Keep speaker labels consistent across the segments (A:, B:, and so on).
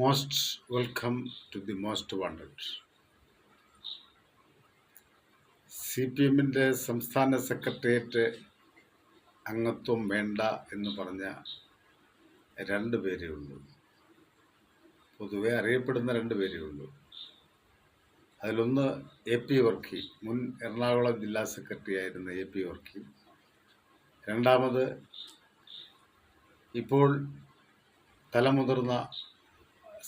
A: Most welcome to the most wanted. C P എമ്മിന്റെ സംസ്ഥാന secretariat അംഗത്വം വേണ്ട എന്ന് പറഞ്ഞ രണ്ട് പേരേ ഉള്ളൂ. പൊതുവെ അറിയപ്പെടുന്ന രണ്ട് പേരേ ഉള്ളൂ. അതിലൊന്ന് എ പി വർക്കി മുൻ എറണാകുളം ജില്ലാ സെക്രട്ടറി ആയിരുന്ന എ പി വർക്കി. രണ്ടാമത് ഇപ്പോൾ തലമുതിർന്ന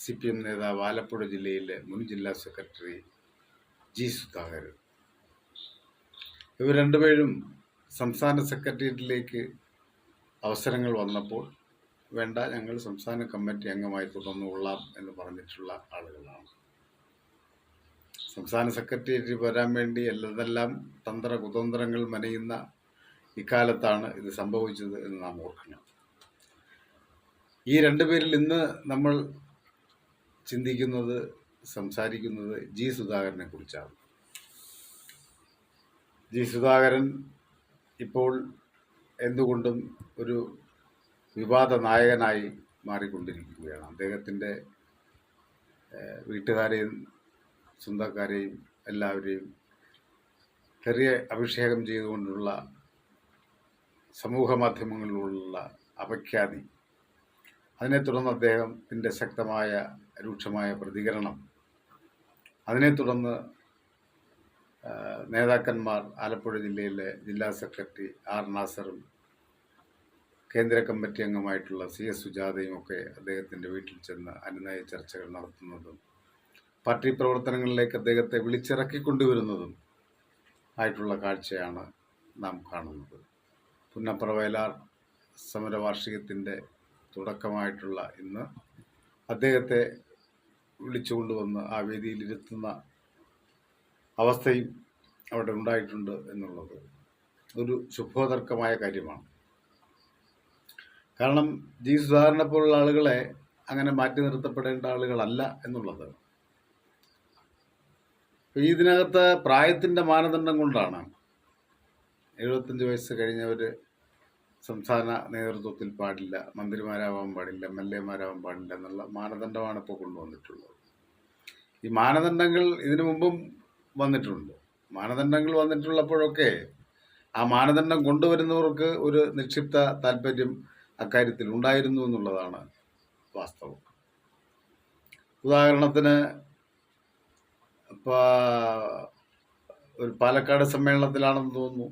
A: സി പി എം നേതാവ് ആലപ്പുഴ ജില്ലയിലെ മുൻ ജില്ലാ സെക്രട്ടറി ജി സുധാകരൻ. ഇവർ രണ്ടുപേരും സംസ്ഥാന സെക്രട്ടേറിയറ്റിലേക്ക് അവസരങ്ങൾ വന്നപ്പോൾ വേണ്ട ഞങ്ങൾ സംസ്ഥാന കമ്മിറ്റി അംഗമായി തുടർന്നുകൊള്ളാം എന്ന് പറഞ്ഞിട്ടുള്ള ആളുകളാണ്. സംസ്ഥാന സെക്രട്ടേറിയറ്റ് വരാൻ വേണ്ടി എല്ലതെല്ലാം തന്ത്ര കുതന്ത്രങ്ങൾ മനയുന്ന ഇക്കാലത്താണ് ഇത് സംഭവിച്ചത് എന്ന് നാം ഓർക്കണം. ഈ രണ്ടുപേരിൽ ഇന്ന് നമ്മൾ ചിന്തിക്കുന്നത് സംസാരിക്കുന്നത് ജി സുധാകരനെ കുറിച്ചാണ്. ജി സുധാകരൻ ഇപ്പോൾ എന്തുകൊണ്ടും ഒരു വിവാദ നായകനായി മാറിക്കൊണ്ടിരിക്കുകയാണ്. അദ്ദേഹത്തിന്റെ വീട്ടുകാരെയും സ്വന്തക്കാരെയും എല്ലാവരെയും ചെറിയ അഭിഷേകം ചെയ്തുകൊണ്ടുള്ള സമൂഹ മാധ്യമങ്ങളിലുള്ള അപഖ്യാതി അതിനെ തുടർന്ന് അദ്ദേഹത്തിന്റെ ശക്തമായ രൂക്ഷമായ പ്രതികരണം. അതിനെ തുടർന്ന് നേതാക്കന്മാർ ആലപ്പുഴ ജില്ലയിലെ ജില്ലാ സെക്രട്ടറി ആർ നാസറും കേന്ദ്ര കമ്മിറ്റി അംഗമായിട്ടുള്ള സി എസ് സുജാതയും ഒക്കെ അദ്ദേഹത്തിന്റെ വീട്ടിൽ ചെന്ന് അനുനയ ചർച്ചകൾ നടത്തുന്നതും പാർട്ടി പ്രവർത്തനങ്ങളിലേക്ക് അദ്ദേഹത്തെ വിളിച്ചിറക്കിക്കൊണ്ടുവരുന്നതും ആയിട്ടുള്ള കാഴ്ചയാണ് നാം കാണുന്നത്. പുന്നപ്ര വയലാർ സമരവാർഷികത്തിന്റെ തുടക്കമായിട്ടുള്ള ഇന്ന് അദ്ദേഹത്തെ വിളിച്ചുകൊണ്ടുവന്ന് ആ വേദിയിൽ ഇരുത്തുന്ന അവസ്ഥയും അവിടെ ഉണ്ടായിട്ടുണ്ട് എന്നുള്ളത് ഒരു ശുഭോതർക്കമായ കാര്യമാണ്. കാരണം ജി സുധാകരനെ പോലുള്ള ആളുകളെ അങ്ങനെ മാറ്റി നിർത്തപ്പെടേണ്ട ആളുകളല്ല എന്നുള്ളത്. ഇതിനകത്ത് പ്രായത്തിന്റെ മാനദണ്ഡം കൊണ്ടാണ്. എഴുപത്തഞ്ച് വയസ്സ് കഴിഞ്ഞവർ സംസ്ഥാന നേതൃത്വത്തിൽ പാടില്ല മന്ത്രിമാരാവാൻ പാടില്ല എം എൽ എമാരാവാൻ പാടില്ല എന്നുള്ള മാനദണ്ഡമാണ് ഇപ്പോൾ കൊണ്ടുവന്നിട്ടുള്ളത്. ഈ മാനദണ്ഡങ്ങൾ ഇതിനു മുമ്പും വന്നിട്ടുണ്ട്. മാനദണ്ഡങ്ങൾ വന്നിട്ടുള്ളപ്പോഴൊക്കെ ആ മാനദണ്ഡം കൊണ്ടുവരുന്നവർക്ക് ഒരു നിക്ഷിപ്ത താല്പര്യം അക്കാര്യത്തിൽ ഉണ്ടായിരുന്നു എന്നുള്ളതാണ് വാസ്തവം. ഉദാഹരണത്തിന് ഇപ്പോൾ ഒരു പാലക്കാട് സമ്മേളനത്തിലാണെന്ന് തോന്നുന്നു.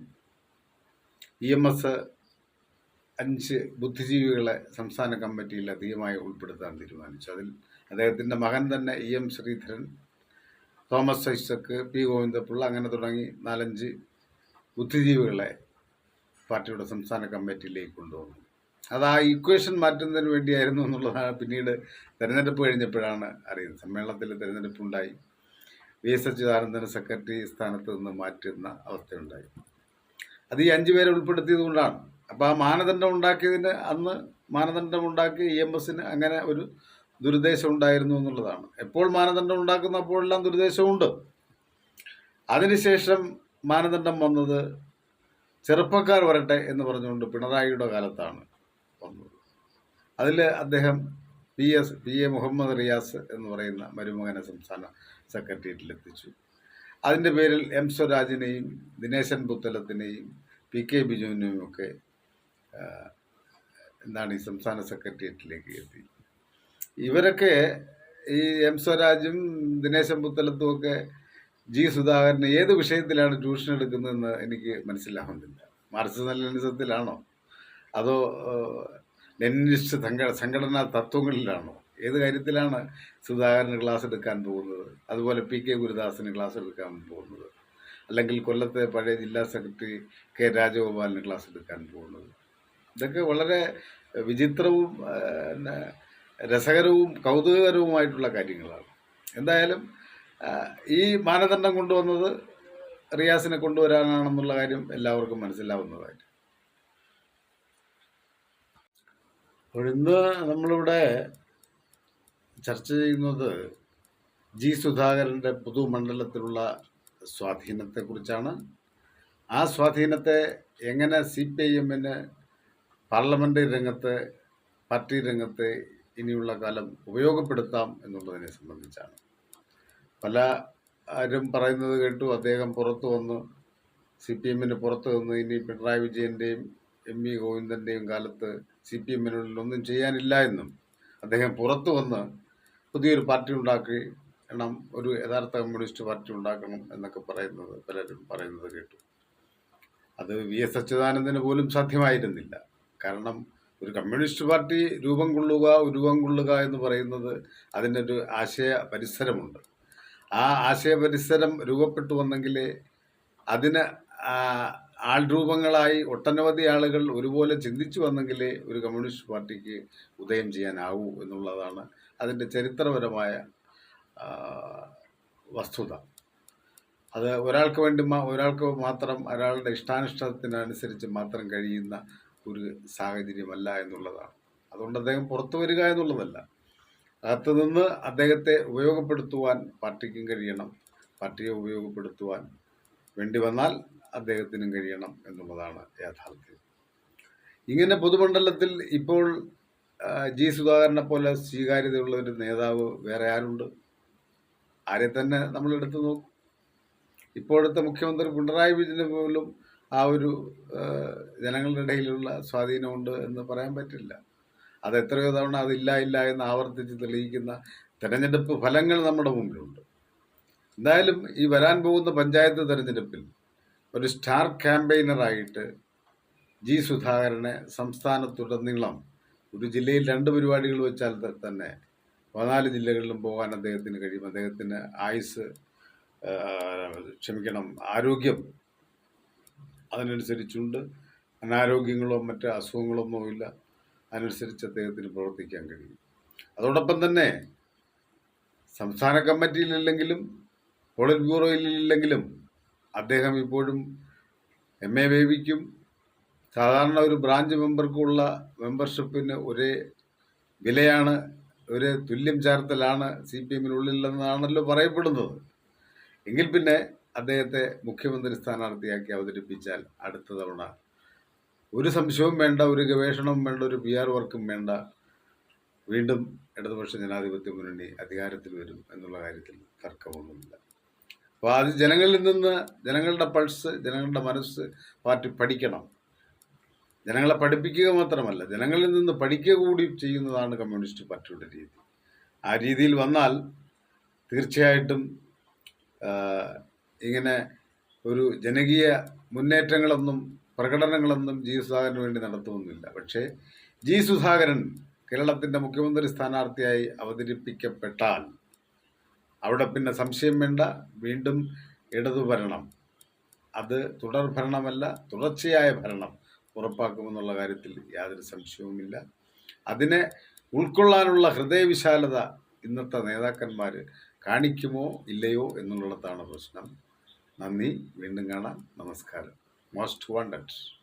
A: ഇ എം എസ് അഞ്ച് ബുദ്ധിജീവികളെ സംസ്ഥാന കമ്മിറ്റിയിൽ അധികമായി ഉൾപ്പെടുത്താൻ തീരുമാനിച്ചു. അതിൽ അദ്ദേഹത്തിന്റെ മകൻ തന്നെ E M Sreedharan Thomas Isaac P Govindapillai അങ്ങനെ തുടങ്ങി നാലഞ്ച് ബുദ്ധിജീവികളെ പാർട്ടിയുടെ സംസ്ഥാന കമ്മിറ്റിയിലേക്ക് കൊണ്ടുവന്നു. അത് ആ ഇക്വേഷൻ മാറ്റുന്നതിന് വേണ്ടിയായിരുന്നു എന്നുള്ളതാണ് പിന്നീട് തെരഞ്ഞെടുപ്പ് കഴിഞ്ഞപ്പോഴാണ് അറിയുന്നത്. സമ്മേളനത്തിൽ തെരഞ്ഞെടുപ്പുണ്ടായി. വി എസ് അച്യുതാനന്ദന് സെക്രട്ടറി സ്ഥാനത്ത് നിന്ന് മാറ്റുന്ന അവസ്ഥയുണ്ടായി. അത് ഈ അഞ്ചു പേരെ ഉൾപ്പെടുത്തിയത് കൊണ്ടാണ്. അപ്പോൾ ആ മാനദണ്ഡം ഉണ്ടാക്കിയതിന് അന്ന് മാനദണ്ഡം ഉണ്ടാക്കി ഇ എം എസിന് അങ്ങനെ ഒരു ദുരുദ്ദേശം ഉണ്ടായിരുന്നു എന്നുള്ളതാണ്. എപ്പോൾ മാനദണ്ഡം ഉണ്ടാക്കുന്നപ്പോഴെല്ലാം ദുരുദ്ദേശമുണ്ട് അതിനുശേഷം മാനദണ്ഡം വന്നത് ചെറുപ്പക്കാർ വരട്ടെ എന്ന് പറഞ്ഞുകൊണ്ട് പിണറായിയുടെ കാലത്താണ് വന്നത്. അതിൽ അദ്ദേഹം P S P A Muhammad Riyas എന്ന് പറയുന്ന മരുമകനെ സംസ്ഥാന സെക്രട്ടേറിയറ്റിൽ എത്തിച്ചു. അതിന്റെ പേരിൽ എം സ്വരാജിനെയും ദിനേശൻ പുത്തലത്തിനെയും പി കെ ബിജുവിനെയും ഒക്കെ എന്താണ് ഈ സംസ്ഥാന സെക്രട്ടേറിയറ്റിലേക്ക് എത്തി. ഇവരൊക്കെ ഈ എം സ്വരാജും ദിനേശൻ പുത്തലത്തും ഒക്കെ ജി സുധാകരൻ ഏത് വിഷയത്തിലാണ് ട്യൂഷൻ എടുക്കുന്നതെന്ന് എനിക്ക് മനസ്സിലാവുന്നില്ല. മാർച്ച് ലെനിസത്തിലാണോ അതോ ലെനിനിസ്റ്റ് സംഘ സംഘടനാ തത്വങ്ങളിലാണോ? ഏത് കാര്യത്തിലാണ് സുധാകരന് ക്ലാസ് എടുക്കാൻ പോകുന്നത്? അതുപോലെ പി കെ ഗുരുദാസിന് ക്ലാസ് എടുക്കാൻ പോകുന്നത്? അല്ലെങ്കിൽ കൊല്ലത്തെ പഴയ ജില്ലാ സെക്രട്ടറി കെ രാജഗോപാലിന് ക്ലാസ് എടുക്കാൻ പോകുന്നത്? ഇതൊക്കെ വളരെ വിചിത്രവും രസകരവും കൗതുകകരവുമായിട്ടുള്ള കാര്യങ്ങളാണ്. എന്തായാലും ഈ മാനദണ്ഡം കൊണ്ടുവന്നത് റിയാസിനെ കൊണ്ടുവരാനാണെന്നുള്ള കാര്യം എല്ലാവർക്കും മനസ്സിലാവുന്നതായിട്ട്. അപ്പോൾ ഇന്ന് നമ്മളിവിടെ ചർച്ച ചെയ്യുന്നത് ജി സുധാകരന്റെ പുതുമണ്ഡലത്തിലുള്ള സ്വാധീനത്തെക്കുറിച്ചാണ്. ആ സ്വാധീനത്തെ എങ്ങനെ സി പി ഐ എമ്മിന് പാർലമെന്ററി രംഗത്ത് പാർട്ടി രംഗത്ത് ഇനിയുള്ള കാലം ഉപയോഗപ്പെടുത്താം എന്നുള്ളതിനെ സംബന്ധിച്ചാണ്. പല ആരും പറയുന്നത് കേട്ടു അദ്ദേഹം പുറത്തു വന്ന്. സി പി എമ്മിന് പുറത്തു നിന്ന് ഇനി പിണറായി വിജയന്റെയും എം വി ഗോവിന്ദന്റെയും കാലത്ത് സി പി എമ്മിനുള്ളിൽ ഒന്നും ചെയ്യാനില്ല എന്നും അദ്ദേഹം പുറത്തു വന്ന് പുതിയൊരു പാർട്ടി ഉണ്ടാക്കി ഒരു യഥാർത്ഥ കമ്മ്യൂണിസ്റ്റ് പാർട്ടി ഉണ്ടാക്കണം എന്നൊക്കെ പറയുന്നത് പലരും പറയുന്നത് കേട്ടു. അത് വി എസ് അച്യുതാനന്ദന് പോലും സാധ്യമായിരുന്നില്ല. കാരണം ഒരു കമ്മ്യൂണിസ്റ്റ് പാർട്ടി രൂപം കൊള്ളുക രൂപം കൊള്ളുക എന്ന് പറയുന്നത് അതിന്റെ ഒരു ആശയ പരിസരമുണ്ട്. ആ ആശയ പരിസരം രൂപപ്പെട്ടു വന്നെങ്കിൽ അതിന് ആൾ ആൾരൂപങ്ങളായി ഒട്ടനവധി ആളുകൾ ഒരുപോലെ ചിന്തിച്ചു വന്നെങ്കിൽ ഒരു കമ്മ്യൂണിസ്റ്റ് പാർട്ടിക്ക് ഉദയം ചെയ്യാനാവൂ എന്നുള്ളതാണ് അതിന്റെ ചരിത്രപരമായ വസ്തുത. അത് ഒരാൾക്ക് വേണ്ടി ഒരാൾക്ക് മാത്രം ഒരാളുടെ ഇഷ്ടാനിഷ്ടത്തിനനുസരിച്ച് മാത്രം കഴിയുന്ന ഒരു സാഹചര്യമല്ല എന്നുള്ളതാണ്. അതുകൊണ്ട് അദ്ദേഹം പുറത്തു വരിക എന്നുള്ളതല്ല. അകത്ത് നിന്ന് അദ്ദേഹത്തെ ഉപയോഗപ്പെടുത്തുവാൻ പാർട്ടിക്കും കഴിയണം. പാർട്ടിയെ ഉപയോഗപ്പെടുത്തുവാൻ വേണ്ടി വന്നാൽ അദ്ദേഹത്തിനും കഴിയണം എന്നുള്ളതാണ് യാഥാർത്ഥ്യം. ഇങ്ങനെ പൊതുമണ്ഡലത്തിൽ ഇപ്പോൾ ജി സുധാകരനെ പോലെ സ്വീകാര്യതയുള്ള ഒരു നേതാവ് വേറെ ആരുണ്ട്? ആരെ തന്നെ നമ്മൾ എടുത്തു നോക്കും. ഇപ്പോഴത്തെ മുഖ്യമന്ത്രി പിണറായി വിജയന് പോലും ആ ഒരു ജനങ്ങളുടെ ഇടയിലുള്ള സ്വാധീനമുണ്ട് എന്ന് പറയാൻ പറ്റില്ല. അത് എത്രയോ തവണ അതില്ല ഇല്ല എന്ന് ആവർത്തിച്ച് തെളിയിക്കുന്ന തെരഞ്ഞെടുപ്പ് ഫലങ്ങൾ നമ്മുടെ മുമ്പിലുണ്ട് എന്തായാലും ഈ വരാൻ പോകുന്ന പഞ്ചായത്ത് തെരഞ്ഞെടുപ്പിൽ ഒരു സ്റ്റാർ ക്യാമ്പയിനറായിട്ട് ജി സുധാകരനെ സംസ്ഥാനത്തുടനീളം ഒരു ജില്ലയിൽ രണ്ട് പരിപാടികൾ വെച്ചാൽ തന്നെ പതിനാല് ജില്ലകളിലും പോകാൻ അദ്ദേഹത്തിന് കഴിയും. അദ്ദേഹത്തിന് ആയുസ് ക്ഷമിക്കണം ആരോഗ്യം അതിനനുസരിച്ചുണ്ട്. അനാരോഗ്യങ്ങളോ മറ്റ് അസുഖങ്ങളൊന്നും ഇല്ല. അതിനനുസരിച്ച് അദ്ദേഹത്തിന് പ്രവർത്തിക്കാൻ കഴിയും. അതോടൊപ്പം തന്നെ സംസ്ഥാന കമ്മിറ്റിയിലില്ലെങ്കിലും പോളിറ്റ് ബ്യൂറോയിലില്ലെങ്കിലും അദ്ദേഹം ഇപ്പോഴും എം എ ബേബിക്കും സാധാരണ ഒരു ബ്രാഞ്ച് മെമ്പർക്കുള്ള മെമ്പർഷിപ്പിന് ഒരേ വിലയാണ് ഒരു തുല്യം ചേർത്തലാണ് സി പി എമ്മിനുള്ളിലെന്നാണല്ലോ പറയപ്പെടുന്നത്. എങ്കിൽ പിന്നെ അദ്ദേഹത്തെ മുഖ്യമന്ത്രി സ്ഥാനാർത്ഥിയാക്കി അവതരിപ്പിച്ചാൽ അടുത്ത തവണ. ഒരു സംശയവും വേണ്ട ഒരു ഗവേഷണവും വേണ്ട ഒരു പി ആർ വർക്കും വേണ്ട. വീണ്ടും ഇടതുപക്ഷ ജനാധിപത്യ മുന്നണി അധികാരത്തിൽ വരും എന്നുള്ള കാര്യത്തിൽ തർക്കമൊന്നുമില്ല. അപ്പോൾ അത് ജനങ്ങളിൽ നിന്ന് ജനങ്ങളുടെ പൾസ് ജനങ്ങളുടെ മനസ്സ് പാർട്ടി പഠിക്കണം. ജനങ്ങളെ പഠിപ്പിക്കുക മാത്രമല്ല ജനങ്ങളിൽ നിന്ന് പഠിക്കുക കൂടി ചെയ്യുന്നതാണ് കമ്മ്യൂണിസ്റ്റ് പാർട്ടിയുടെ രീതി. ആ രീതിയിൽ വന്നാൽ തീർച്ചയായിട്ടും ഇങ്ങനെ ഒരു ജനകീയ മുന്നേറ്റങ്ങളൊന്നും പ്രകടനങ്ങളൊന്നും ജി സുധാകരന് വേണ്ടി നടത്തുമെന്നില്ല പക്ഷേ ജി സുധാകരൻ കേരളത്തിന്റെ മുഖ്യമന്ത്രി സ്ഥാനാർത്ഥിയായി അവതരിപ്പിക്കപ്പെട്ടാൽ അവിടെ പിന്നെ സംശയം വേണ്ട വീണ്ടും ഇടതു ഭരണം അത് തുടർ ഭരണമല്ല തുടർച്ചയായ ഭരണം ഉറപ്പാക്കുമെന്നുള്ള കാര്യത്തിൽ യാതൊരു സംശയവുമില്ല. അതിനെ ഉൾക്കൊള്ളാനുള്ള ഹൃദയവിശാലത ഇന്നത്തെ നേതാക്കന്മാർ കാണിക്കുമോ ഇല്ലയോ എന്നുള്ളതാണ് പ്രശ്നം. നന്ദി. വീണ്ടും കാണാം. നമസ്കാരം. Most wanted.